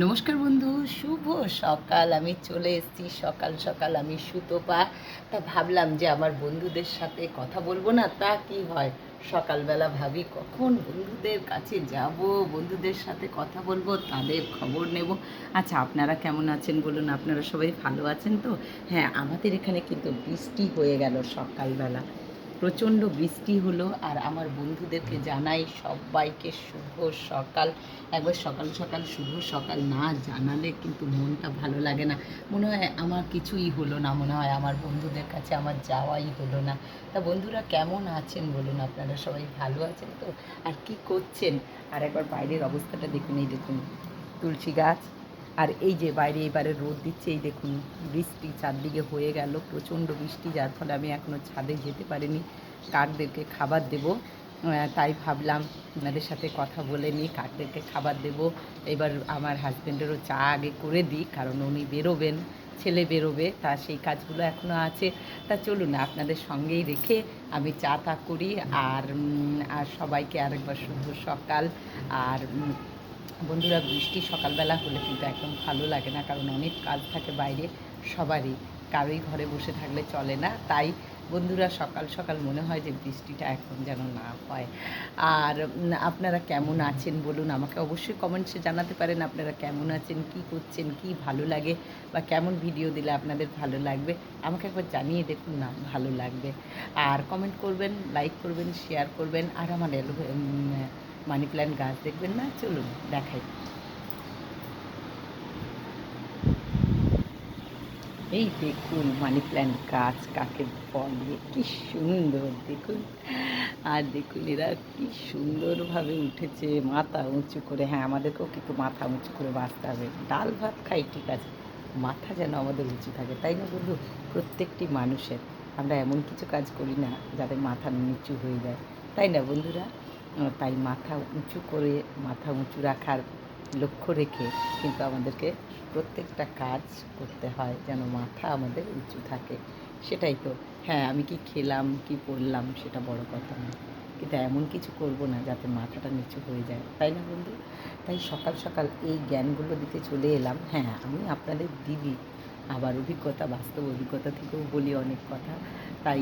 নমস্কার বন্ধু, শুভ সকাল। আমি চলে এসেছি। সকাল সকাল আমি সুতোপা। তা ভাবলাম যে আমার বন্ধুদের সাথে কথা বলব না, তা কি হয়? সকালবেলা ভাবি, কখন বন্ধুদের কাছে যাব? বন্ধুদের সাথে কথা বলব, তাদের খবর নেব। আচ্ছা আপনারা কেমন আছেন বলুন? আপনারা সবাই ভালো আছেন তো? হ্যাঁ আমাদের এখানে কিন্তু বৃষ্টি হয়ে গেল সকালবেলা। প্রচণ্ড বৃষ্টি হলো আর আমার বন্ধুদেরকে জানাই সবাইকে শুভ সকাল। একবার সকাল সকাল শুভ সকাল না জানালে কিন্তু মনটা ভালো লাগে না। মনে হয় আমার কিছুই হলো না, মনে হয় আমার বন্ধুদের কাছে আমার যাওয়াই হলো না। তা বন্ধুরা কেমন আছেন বলুন আপনারা? সবাই ভালো আছেন তো? আর কি করছেন? আর একবার বাইরের অবস্থাটা দেখুন এই দেখুন। তুলসী গাছ। আর এই যে বাইরে এবারে রোদ দিচ্ছে, এই দেখুন, বৃষ্টি চারদিকে হয়ে গেল, প্রচণ্ড বৃষ্টি, যার ফলে আমি এখনও ছাদে যেতে পারিনি, কাকদেরকে খাবার দেবো। তাই ভাবলাম ওনাদের সাথে কথা বলে নিই, কাকদেরকে খাবার দেবো। এবার আমার হাজব্যান্ডেরও চা আগে করে দিই কারণ উনি বেরোবেন, ছেলে বেরোবে, তা সেই কাজগুলো এখনও আছে। তা চলুন, আপনাদের সঙ্গেই রেখে আমি চা তা করি, আর আর সবাইকে আরেকবার শুভ সকাল, আর বন্ধুরা, বৃষ্টি সকালবেলা হলে কিন্তু একদম ভালো লাগে না, কারণ অনেক কাজ থাকে বাইরে, সবারই। কারোই ঘরে বসে থাকলে চলে না। তাই বন্ধুরা, সকাল সকাল মনে হয় যে বৃষ্টিটা এখন যেন না হয়। আর আপনারা কেমন আছেন বলুন আমাকে অবশ্যই কমেন্টসে জানাতে পারেন, আপনারা কেমন আছেন, কি করছেন, কি ভালো লাগে, বা কেমন ভিডিও দিলে আপনাদের ভালো লাগবে, আমাকে একবার জানিয়ে দেখুন না, ভালো লাগবে। আর কমেন্ট করবেন লাইক করবেন শেয়ার করবেন, আর আমার মানি প্ল্যান্ট গাছ দেখবেন না? চলুন, দেখাই। এই দেখুন, মানি প্ল্যান্ট গাছ কাকে বলে? কি সুন্দর, দেখুন। আর দেখুন, এরা কি সুন্দরভাবে উঠেছে, মাথা উঁচু করে। হ্যাঁ আমাদেরকেও কিন্তু মাথা উঁচু করে বাঁচতে হবে। ডাল ভাত খাই, ঠিক আছে। মাথা যেন আমাদের উঁচু থাকে, তাই না বন্ধু? প্রত্যেকটি মানুষের, আমরা এমন কিছু কাজ করি না যাদের মাথা নিচু হয়ে যায়। তাই না বন্ধুরা? তাই মাথা উঁচু করে, মাথা উঁচু রাখার লক্ষ্য রেখে কিন্তু আমাদেরকে প্রত্যেকটা কাজ করতে হয় যেন মাথা আমাদের উঁচু থাকে। সেটাই তো। হ্যাঁ আমি কি খেলাম, কি পড়লাম সেটা বড় কথা না। কিন্তু এমন কিছু করব না যাতে মাথাটা নিচু হয়ে যায়। তাই না বন্ধু? তাই সকাল সকাল এই জ্ঞানগুলো দিতে চলে এলাম। হ্যাঁ আমি আপনাদের দিদি। আবার অভিজ্ঞতা, বাস্তব অভিজ্ঞতা থেকেও বলি অনেক কথা। তাই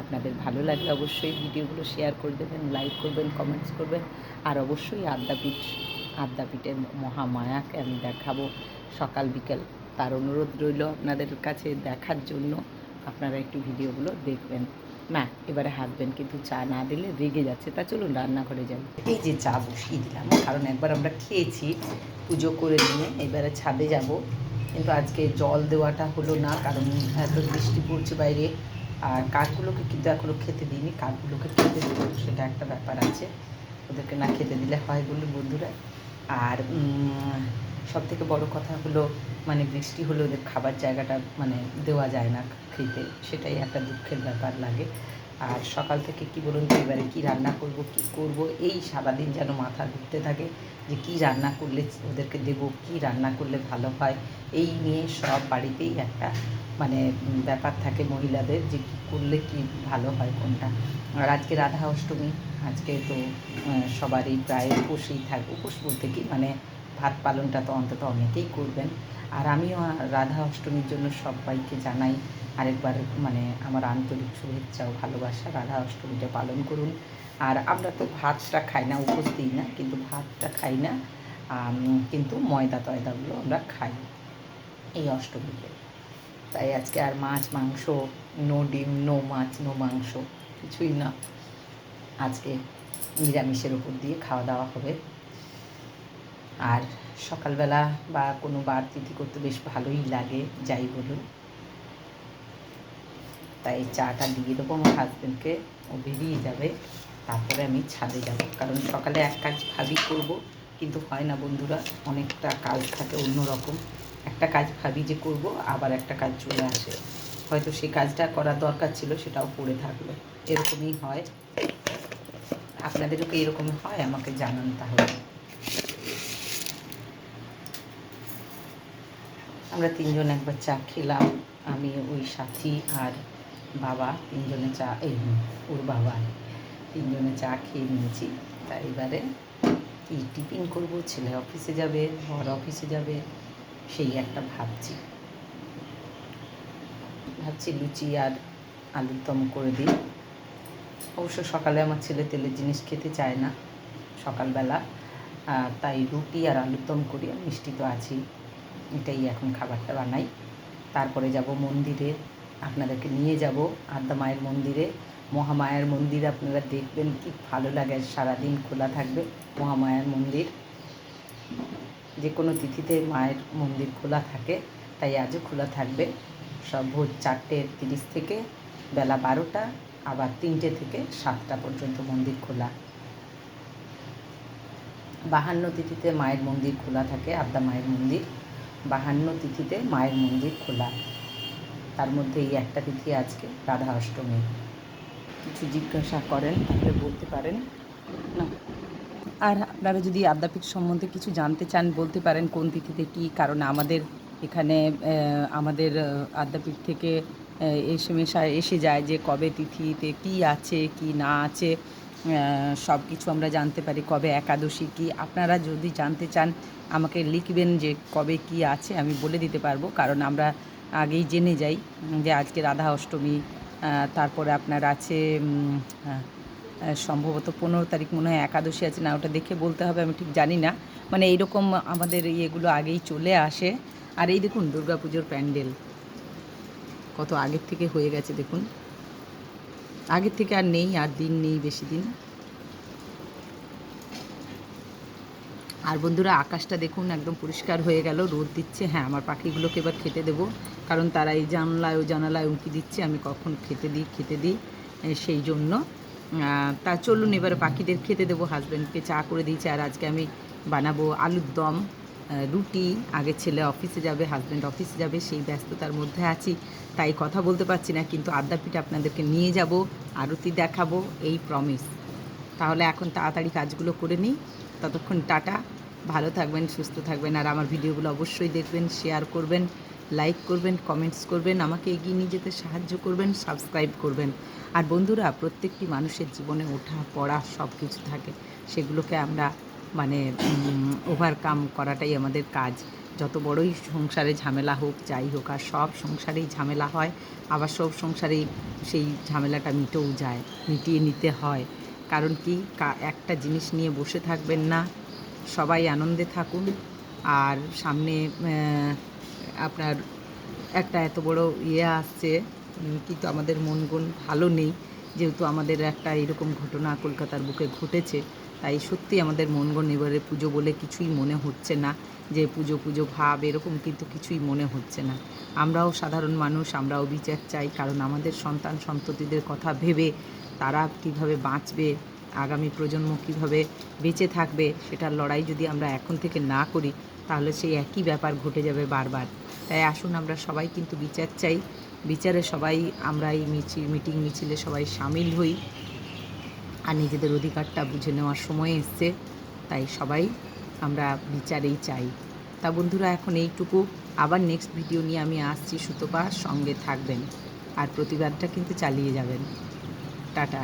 আপনাদের ভালো লাগলে অবশ্যই ভিডিওগুলো শেয়ার করে দেবেন লাইক করবেন কমেন্টস করবেন। আর অবশ্যই আদ্যাপীঠ, আদ্যাপীঠের মহামায়াকে আমি দেখাবো সকাল বিকেল। তার অনুরোধ রইল আপনাদের কাছে দেখার জন্য। আপনারা একটু ভিডিওগুলো দেখবেন। না এবারে হাজব্যান্ড কিন্তু চা না দিলে রেগে যাচ্ছে। তা চলুন রান্নাঘরে যাই। এই যে চা বসিয়ে দিলাম, কারণ একবার আমরা খেয়েছি, পুজো করে নিয়ে এবারে ছাদে যাব। কিন্তু আজকে জল দেওয়াটা হলো না, কারণ এত বৃষ্টি পড়ছে বাইরে। আর কাকগুলোকে কিন্তু এখনও খেতে দিইনি, কাকগুলোকে খেতে দেবো, সেটা একটা ব্যাপার আছে। ওদেরকে না খেতে দিলে হয় বলে বন্ধুরা। আর সব থেকে বড় কথা হলো মানে বৃষ্টি হলে ওদের খাবার জায়গাটা মানে দেওয়া যায় না খেতে, সেটাই একটা দুঃখের ব্যাপার লাগে। আর সকাল থেকে কি বলুন তো, এবারে কী রান্না করব, কি করব, এই সারাদিন যেন মাথা ঘুরতে থাকে। যে কী রান্না করলে ওদেরকে দেব, কী রান্না করলে ভালো হয়, এই নিয়ে সব বাড়িতেই একটা মানে ব্যাপার থাকে মহিলাদের যে কী করলে কি ভালো হয় কোনটা। আর আজকে রাধা অষ্টমী, আজকে তো সবারই প্রায় উপোসই থাকে, উপোস বলতে কি মানে ভাত পালনটা তো অন্তত অনেকেই করবেন। আর আমিও রাধা অষ্টমীর জন্য সবাইকে জানাই আরেকবার মানে আমার আন্তরিক শুভেচ্ছা ও ভালোবাসা, রাধা অষ্টমীটা পালন করুন। আর আমরা তো ভাতটা খাই না, উপোস দিই না, কিন্তু ভাতটা খাই না কিন্তু ময়দা টয়দাগুলো আমরা খাই এই অষ্টমীতে। তাই আজকে আর মাছ, মাংস, নো ডিম, নো মাছ, নো মাংস, কিছুই না। আজকে নিরামিষের উপর দিয়ে খাওয়া দাওয়া হবে। আর সকালবেলা বা কোনো বার তিথি করতে বেশ ভালোই লাগে, যাই বলুন। তাই চাটা দিয়ে দেবো আমার হাজব্যান্ডকে ও বেরিয়ে যাবে, তারপরে আমি ছাদে যাব। কারণ সকালে এক কাজ ভাবি করব, কিন্তু হয় না বন্ধুরা, অনেকটা কাজ থাকে অন্যরকম। একটা কাজ ভাবি যে করব, আবার একটা কাজ চলে আসে। হয়তো সেই কাজটা করার দরকার ছিল, সেটাও পড়ে থাকল। এরকমই হয়। আপনাদেরও কি এরকম হয়? আমাকে জানান তাহলে। আমরা তিনজন একবার চা খেলাম, আমি, ওই সাথী আর বাবা, তিনজনে চা, এই ওর বাবা তিনজনে চা খেয়ে নিয়েছি। তা এবারে কি টিফিন করব? ছেলে অফিসে যাবে, বর অফিসে যাবে, সেই একটা ভাবছি। ভাবছি লুচি আর আলুর দম করে দিই। অবশ্য সকালে আমার ছেলে তেলের জিনিস খেতে চায় না, সকালবেলা। তাই রুটি আর আলুর দম করি, আর মিষ্টি তো আছেই। এটাই এখন খাবারটা বানাই। তারপরে যাব মন্দিরে, আপনাদেরকে নিয়ে যাব আদ্যা মায়ের মন্দিরে। মহামায়ার মন্দির আপনারা দেখবেন কি ভালো লাগে, সারাদিন খোলা থাকবে মহামায়ার মন্দির। যে কোনো তিথিতে মায়ের মন্দির খোলা থাকে, তাই আজও খোলা থাকবে। সব ভোর চারটে তিরিশ থেকে বেলা বারোটা, আবার তিনটে থেকে সাতটা পর্যন্ত মন্দির খোলা। বাহান্ন তিথিতে মায়ের মন্দির খোলা থাকে, আদ্যা মায়ের মন্দির। বাহান্ন তিথিতে মায়ের মন্দির খোলা। তার মধ্যে এই একটা তিথি আজকে, রাধা অষ্টমী। কিছু জিজ্ঞাসা করেন, তাহলে বলতে পারেন। না? আর আপনারা যদি আদ্যাপীঠ সম্বন্ধে কিছু জানতে চান, বলতে পারেন কোন তিথিতে কি, কারণ আমাদের এখানে আমাদের আদ্যাপীঠ থেকে এসে মেশা এসে যায় যে কবে তিথিতে কি আছে, কি না আছে। সব কিছু আমরা জানতে পারি কবে একাদশী কি। আপনারা যদি জানতে চান, আমাকে লিখবেন যে কবে কি আছে, আমি বলে দিতে পারব। কারণ আমরা আগেই জেনে যাই যে আজকে রাধা অষ্টমী তারপরে আপনার আছে সম্ভবত পনেরো তারিখ মনে হয় একাদশী আছে, না ওটা দেখে বলতে হবে, আমি ঠিক জানি না। মানে এইরকম আমাদের ইয়েগুলো আগেই চলে আসে। আর এই দেখুন, দুর্গাপুজোর প্যান্ডেল। কত আগের থেকে হয়ে গেছে, দেখুন। আগের থেকে আর নেই, আর দিন নেই, বেশি দিন। আর বন্ধুরা, আকাশটা দেখুন, একদম পরিষ্কার হয়ে গেল, রোদ দিচ্ছে। হ্যাঁ আমার পাখিগুলোকে এবার খেতে দেবো, কারণ তারা এই জানলায়, ও জানালায় উঁকি দিচ্ছে, আমি কখন খেতে দিই খেতে দিই সেই জন্য। তা চলুন, এবারে পাখিদের খেতে দেবো হাজব্যান্ডকে চা করে দিয়েছে, আর আজকে আমি বানাবো আলুর দম। রুটি আগে ছেলে অফিসে যাবে হাজব্যান্ড অফিসে যাবে, সেই ব্যস্ততার মধ্যে আছি। তাই কথা বলতে পারছি না, কিন্তু আদ্যাপীঠে আপনাদেরকে নিয়ে যাব, আরতি দেখাবো, এই প্রমিস তাহলে এখন তাড়াতাড়ি কাজগুলো করে নিই। ততক্ষণ টাটা। ভালো থাকবেন, সুস্থ থাকবেন, আর আমার ভিডিওগুলো অবশ্যই দেখবেন শেয়ার করবেন লাইক করবেন কমেন্টস করবেন, আমাকে এগিয়ে নিয়ে যেতে সাহায্য করবেন সাবস্ক্রাইব করবেন। আর বন্ধুরা, প্রত্যেকটি মানুষের জীবনে ওঠা, পড়া সব কিছু থাকে। সেগুলোকে আমরা মানে ওভারকাম করাটাই আমাদের কাজ। যত বড়ই সংসারে ঝামেলা হোক, যাই হোক, আর সব সংসারেই ঝামেলা হয়, আবার সব সংসারেই সেই ঝামেলাটা মিটেও যায়, মিটিয়ে নিতে হয়। কারণ কি একটা জিনিস নিয়ে বসে থাকবেন না, সবাই আনন্দে থাকুন, আর সামনে আপনার একটা এত বড় ইয়ে আসছে কিন্তু আমাদের মন গুণ ভালো নেই, যেহেতু আমাদের একটা এরকম ঘটনা কলকাতার বুকে ঘটেছে তাই সত্যি আমাদের মনগণ এবারে পুজো বলে কিছুই মনে হচ্ছে না। যে পুজো পুজো ভাব এরকম কিন্তু কিছুই মনে হচ্ছে না। আমরাও সাধারণ মানুষ, আমরাও বিচার চাই, কারণ আমাদের সন্তান সন্ততিদের কথা ভেবে তারা কীভাবে বাঁচবে, আগামী প্রজন্ম কীভাবে বেঁচে থাকবে, সেটার লড়াই যদি আমরা এখন থেকে না করি, তাহলে সেই একই ব্যাপার ঘটে যাবে বারবার। তাই আসুন আমরা সবাই কিন্তু বিচার চাই। বিচারে সবাই আমরা এই মিছিল মিটিং মিছিলে সবাই সামিল হই। আর নিজেদের অধিকারটা বুঝে নেওয়ার সময় এসছে, তাই সবাই আমরা বিচারেই চাই। তা বন্ধুরা, এখন এইটুকু। আবার নেক্সট ভিডিও নিয়ে আমি আসছি সুতপা, সঙ্গে থাকবেন। আর প্রতিবাদটা কিন্তু চালিয়ে যাবেন। টাটা।